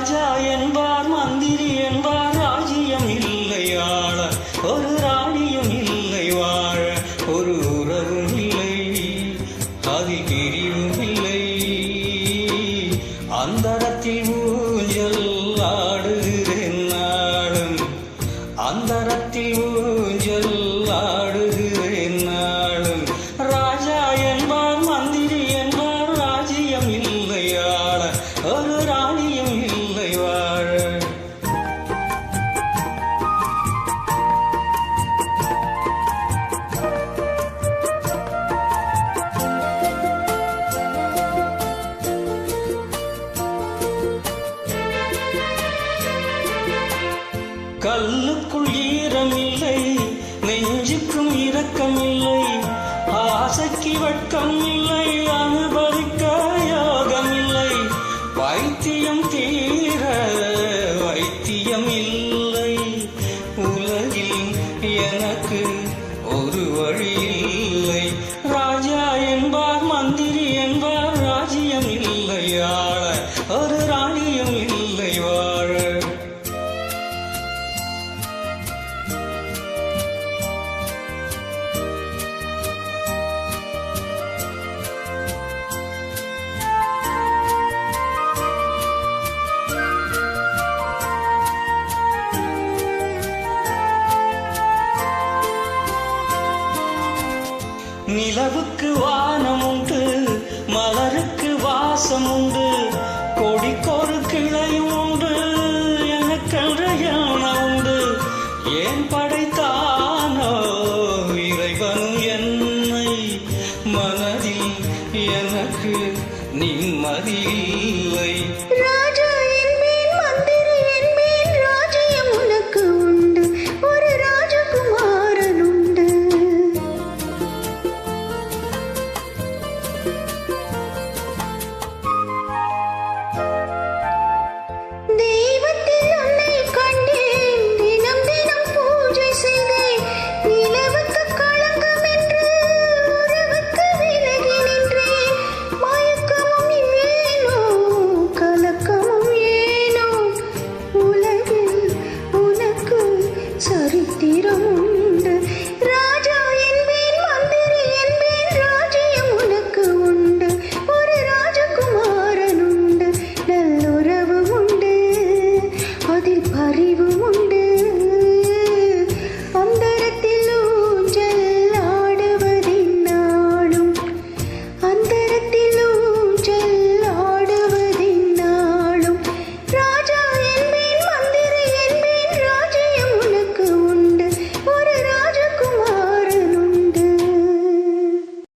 ராஜா என்பார் மந்திரி என்பார் ராஜ்யம் இல்லை ஆள. ஒரு ராணியும் இல்லை வாழ. ஒரு உறவும் இல்லை அதில் பிரிவும் இல்லை. அந்தரத்தில் கல்லுக்குள் ஈரமில்லை நெஞ்சுக்கும் இரக்கமில்லை ஆசைக்கு வெட்கம் இல்லை அனுபவிக்க யோகமில்லை. வைத்தியம் தீர வைத்தியம் இல்லை உலகில் எனக்கு ஒரு வழி இல்லை. ராஜா என்பார் மந்திரி என்பார் நிலவுக்கு வானம் உண்டு மலருக்கு வாசம் உண்டு கொடிக்கொரு கிளையும் உண்டு எனக்கென்ற யானம் உண்டு. ஏன் படைத்தானோ இறைவன் என்னை? மனதில் எனக்கு நிம்மதி இல்லை.